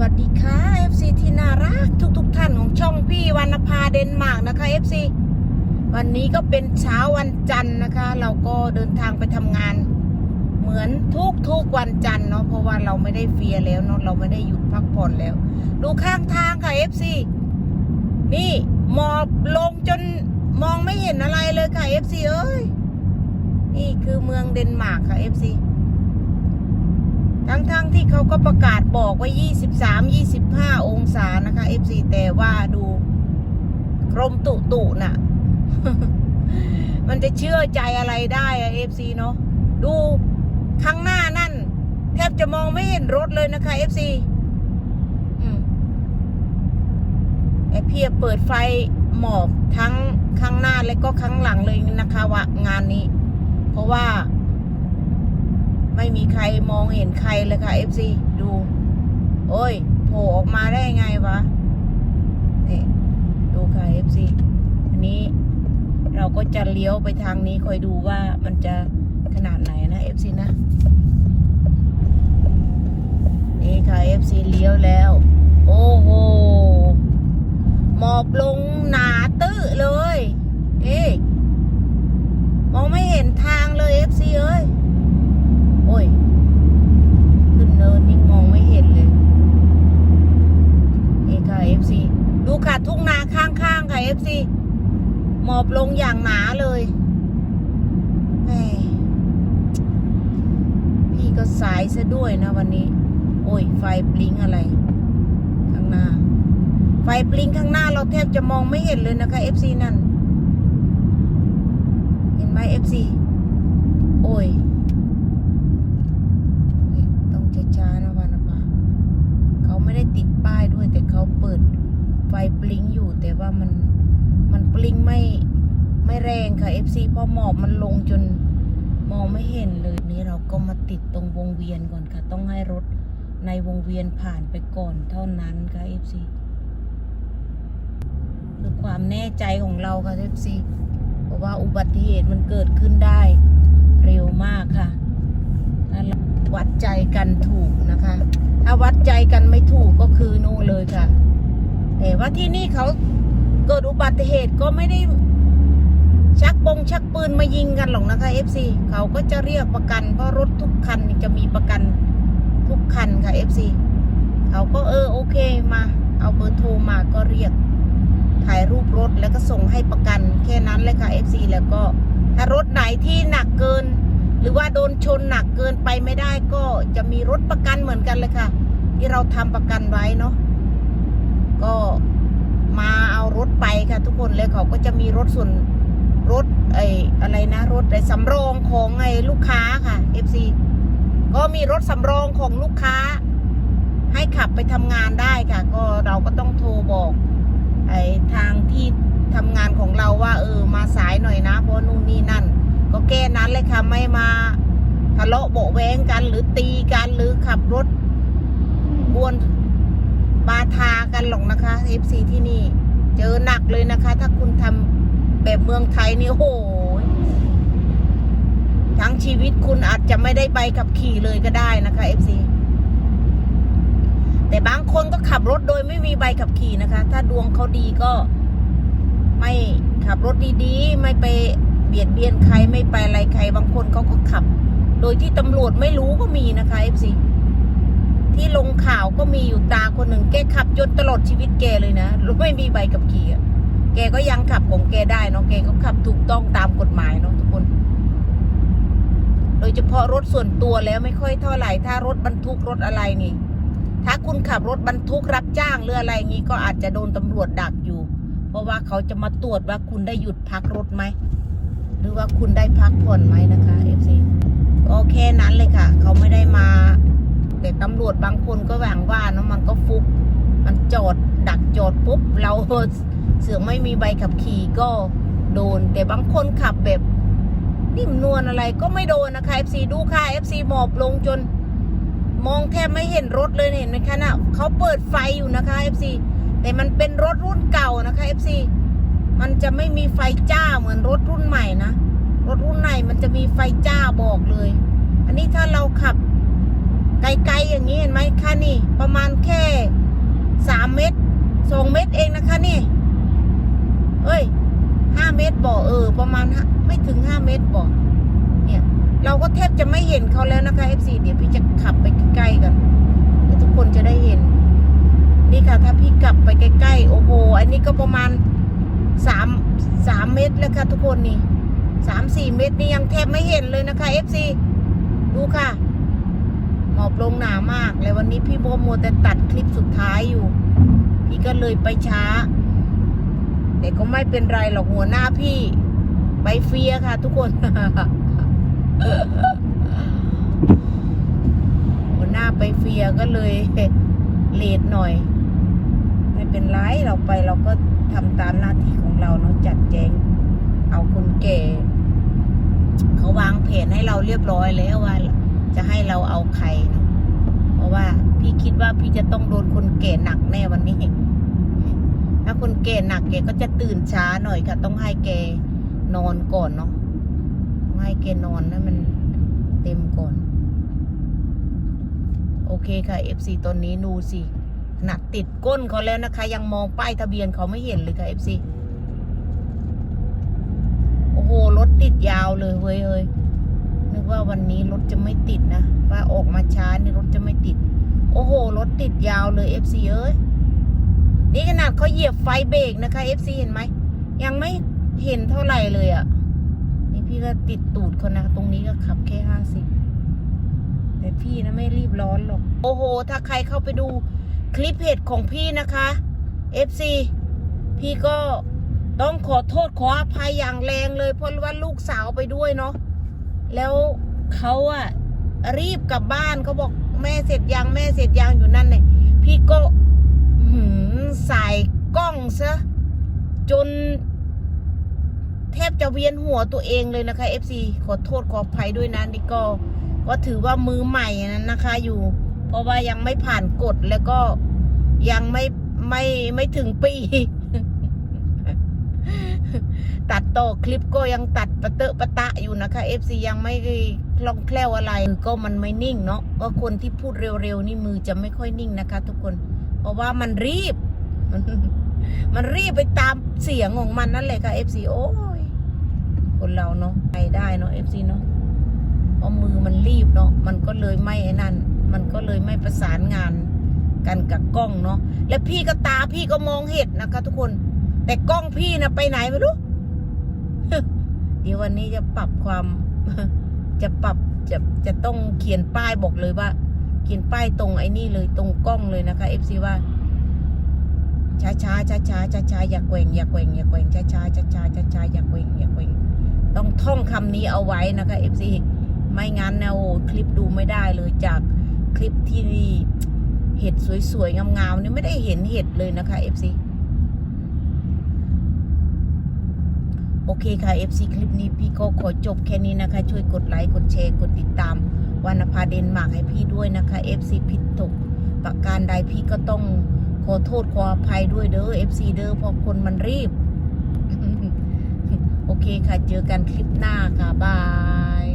วัสดีค่ะ FC ที่น่ารักทุกๆทท่านของช่องพี่วรรณภาเดนมาร์กนะคะ FC วันนี้ก็เป็นเช้าวันจันทร์นะคะ เราก็เดินทางไปทำงาน เหมือนทุกทุกวันจันทร์เนาะเพราะว่าเราไม่ได้เฟียแล้วเนาะเราไม่ได้หยุดพักผ่อนแล้ว ดูข้างทางค่ะ FC นี่หมอบลงจนมองไม่เห็นอะไรเลยค่ะ FC เอ้ยนี่คือเมืองเดนมาร์กค่ะ FC ทั้งๆทที่เขาก็ประกาศบอกว่า 23 25 องศานะคะ FC แต่ว่าดูกรมตุตุน่ะ มันจะเชื่อใจอะไรได้อะ FC เนาะดูข้างหน้านั่น แทบจะมองไม่เห็นรถเลยนะคะ FC ไอเพียเปิดไฟหมอบทั้งข้างหน้าและก็ข้างหลังเลยนะคะว่างานนี้ เพราะว่า ไม่มีใครมองเห็นใครเลยค่ะ FC ดู โอ้ยโผล่ออกมาได้ไงวะนี่ดูค่ะ FC อันนี้เราก็จะเลี้ยวไปทางนี้คอยดูว่ามันจะขนาดไหนนะ FC นะ นี่ค่ะ FC เลี้ยวแล้ว โอ้โห หมอบลงหนาตื้อเลย เอ๊ะมองไม่เห็นทางเลย FC เอ้ย โอ้ย ขึ้นเนินนี่มองไม่เห็นเลยนี่ค่ะ FC ดูค่ะทุ่งนาข้างๆค่ะ FC หมอบลงอย่างหนาเลยแหมพี่ก็ สายซะด้วยนะวันนี้ โอ้ย ไฟปลิงอะไร ข้างหน้า ไฟปลิงข้างหน้าเราแทบจะมองไม่เห็นเลยนะคะ FC นั่น เห็นไหม FC โอ้ยต้องช้าๆนะวานะปาเขาไม่ได้ติดป้ายด้วย แต่เขาเปิดไฟปลิงอยู่แต่ว่ามันมันปลิงไม่ไม่แรงค่ะ FC เพราะหมอกมันลงจน มองไม่เห็นเลยนี่เราก็มาติดตรงวงเวียนก่อนค่ะ ต้องให้รถในวงเวียนผ่านไปก่อนเท่านั้นค่ะ FC คือความแน่ใจของเราค่ะ FC เพราะว่าอุบัติเหตุมันเกิดขึ้นได้เร็วมากค่ะวัดใจกันถูกนะคะ ถ้าวัดใจกันไม่ถูกก็คือนู่นเลยค่ะ แต่ว่าที่นี่เขาเกิดอุบัติเหตุก็ไม่ได้ ชักปงชักปืนมายิงกันหรอกนะคะ FC เขาก็จะเรียกประกัน เพราะรถทุกคันจะมีประกันทุกคันค่ะ FC เขาก็เออโอเคมา เอาเบอร์โทรมาก็เรียกถ่ายรูปรถแล้วก็ส่งให้ประกันแค่นั้นเลยค่ะ FC แล้วก็ถ้ารถไหนที่หนักเกิน หรือว่าโดนชนหนักเกินไปไม่ได้ก็จะมีรถประกันเหมือนกันเลยค่ะ ที่เราทำประกันไว้เนาะก็มาเอารถไปค่ะ ทุกคนเลยเขาก็จะมีรถส่วน รถไอ้อะไรนะรถไอ้สำรองของไอ้ลูกค้าค่ะ FC ก็มีรถสำรองของลูกค้า ให้ขับไปทำงานได้ค่ะ ก็เราก็ต้องโทรบอก ไอ้ทางที่ทำงานของเราว่า เออมาสายหน่อยนะเพราะนู่นนี่นั่น ก็แก้นั้นเลยค่ะไม่มาทะเลาะเบะแวงกันหรือตีกันหรือขับรถกวนบาทากันหรอกนะคะ FC ที่นี่ เจอหนักเลยนะคะ ถ้าคุณทำ แบบเมืองไทยนี่โอ้โหทั้งชีวิตคุณอาจจะไม่ได้ใบขับขี่เลยก็ได้นะคะ FC แต่บางคนก็ขับรถโดยไม่มีใบขับขี่นะคะ ถ้าดวงเขาดีก็ไม่ขับรถดีๆ ไม่ไปเบียดเบียนใครไม่ไปอะไรใคร บางคนเขาก็ขับ โดยที่ตำรวจไม่รู้ก็มีนะคะเอฟซีที่ลงข่าวก็มีอยู่ตาคนหนึ่งแกขับจนตลอดชีวิตแกเลยนะไม่มีใบขับขี่อะ กก็ยังขับของแกได้เนาะแกก็ขับถูกต้องตามกฎหมายเนาะทุกคน โดยเฉพาะรถส่วนตัวแล้วไม่ค่อยเท่าไหร่ ถ้ารถบรรทุกรถอะไรนี่ ถ้าคุณขับรถบรรทุกรับจ้างหรืออะไรงี้ก็อาจจะโดนตำรวจดักอยู่ เพราะว่าเขาจะมาตรวจว่าคุณได้หยุดพักรถไหม หรือว่าคุณได้พักผ่อนไหมนะคะ FC ก็แค่นั้นเลยค่ะ เขาไม่ได้มา แต่ตำรวจบางคนก็แหวงว่าเนะมันก็ฟุก มันจอดดักจอดปุ๊บเรา สือไม่มีใบขับขี่ก็โดน แต่บางคนขับแบบนิ่มนวลอะไรก็ไม่โดนนะคะ FC ดูค่ะ FC หมอบลงจน มองแทบไม่เห็นรถเลยเห็นไหมคะนะ่ะเขาเปิดไฟอยู่นะคะ FC แต่มันเป็นรถรุ่นเก่านะคะ FC มันจะไม่มีไฟจ้าเหมือนรถรุ่นใหม่นะ รถรุ่นใหม่มันจะมีไฟจ้าบอกเลย อันนี้ถ้าเราขับไกลๆอย่างนี้เห็นไหมคะนี่ ประมาณแค่สามเมตรสองเมตรเองนะคะนี่ อ ประมาณไม่ถึงห้าเมตรบอเนี่ย เราก็แทบจะไม่เห็นเขาแล้วนะคะ FC เดี๋ยวพี่จะขับไปใกล้ๆกันเดี๋ยวทุกคนจะได้เห็น นี่ค่ะ ถ้าพี่กลับไปใกล้ๆโอ้โหอันนี้ก็ประมาณสามสามเมตรแล้วค่ะทุกคนนี่สามสี่เมตรนี่ยังแทบไม่เห็นเลยนะคะ FC ดูค่ะหมอบลงหนามากเลยวันนี้พี่โบมัวแต่ตัดคลิปสุดท้ายอยู่ พี่ก็เลยไปช้า แต่ก็ไม่เป็นไรหรอกหัวหน้าพี่ไปเฟียค่ะ ทุกคน หัวหน้าไปเฟียก็เลยเลทหน่อย ไม่เป็นไรเราไปเราก็ทำตามหน้าที่ของเราเนาะจัดแจง เอาคนแก่เขาวางแผนให้เราเรียบร้อยแล้วว่า จะให้เราเอาใครเนาะเพราะว่าพี่คิดว่าพี่จะต้องโดนคนแก่หนักแน่วันนี้ ถ้าคนแก่หนักแกก็จะตื่นช้าหน่อยค่ะ ต้องให้แกนอนก่อนเนาะต้องให้แกนอนให้มันเต็มก่อน โอเคค่ะ FC ตอนนี้ดูสิขนาดติดก้นเขาแล้วนะคะ ยังมองป้ายทะเบียนเขาไม่เห็นเลยค่ะ FC โอ้โหรถติดยาวเลยเว้ยเฮ้ยนึกว่าวันนี้รถจะไม่ติดนะว่าออกมาช้านี่รถจะไม่ติด โอ้โหรถติดยาวเลย FC เอ้ย นี่ขนาดเขาเหยียบไฟเบรกนะคะ FC เห็นไหม ยังไม่เห็นเท่าไหร่เลยอะ่ะ นี่พี่ก็ติดตูดเขานะ ตรงนี้ก็ขับแค่ห้าสิบแต่พี่นะไม่รีบร้อนหรอก โอ้โห ถ้าใครเข้าไปดูคลิปเพจของพี่นะคะ FC พี่ก็ต้องขอโทษขออภัยอย่างแรงเลยเพราะว่าลูกสาวไปด้วยเนาะแล้วเขาอะรีบกลับบ้านเขาบอกแม่เสร็จยังแม่เสร็จยังอยู่นั่นเนี่ยพี่ก็ ใส่กล้องซะจน แทบจะเวียนหัวตัวเองเลยนะคะ FC ขอโทษขออภัยด้วยนะนี่ก็ก็ถือว่ามือใหม่นั้นนะคะ อยู่ เพราะว่ายังไม่ผ่านกฎแล้วก็ยังไม่ไม่ไม่ถึงปี ตัดต่อคลิปก็ยังตัดปะเตอะปะตะอยู่นะคะ FC ยังไม่คล่องแคล่วอะไรก็มันไม่นิ่งเนาะก็คนที่พูดเร็วๆนี่มือจะไม่ค่อยนิ่งนะคะ ทุกคน ราะว่ามันรีบ มันรีบไปตามเสียงของมันนั่นแหละค่ะ FC โอ้ยคนเราเนาะไปได้เนาะ FC เนาะเพราะมือมันรีบเนาะมันก็เลยไม่ไอ้นั่น มันก็เลยไม่ประสานงานกันกับกล้องเนาะและพี่ก็ตาพี่ก็มองเห็นนะคะ ทุกคน แต่กล้องพี่นะไปไหนไม่รู้เดี๋ยววันนี้จะปรับความจะปรับจะจะต้องเขียนป้ายบอกเลยว่า เขียนป้ายตรงไอ้นี่เลยตรงกล้องเลยนะคะ FC ว่า ช้าช้าช้าช้าช้าช้าอย่าแกว่งอย่าแกว่งอย่าแกว่งช้าช้าช้าช้าช้าช้าอย่าแกว่งอย่าแกว่งต้องท่องคำนี้เอาไว้นะคะ FC ไม่งั้นนะโอ้คลิปดูไม่ได้เลยจากคลิปที่เห็ดสวยๆงามๆนี่ไม่ได้เห็นเห็ดเลยนะคะ FC โอเคค่ะ FC คลิปนี้พี่ก็ขอจบแค่นี้นะคะ ช่วยกดไลค์ กดแชร์ กดติดตาม วรรณภาเดนมาร์กให้พี่ด้วยนะคะ FC ผิดตกประการใดพี่ก็ต้องขอโทษขออภัยด้วยเด้อ FC เด้อเพราะคนมันรีบ โอเคค่ะ เจอกันคลิปหน้าค่ะ บาย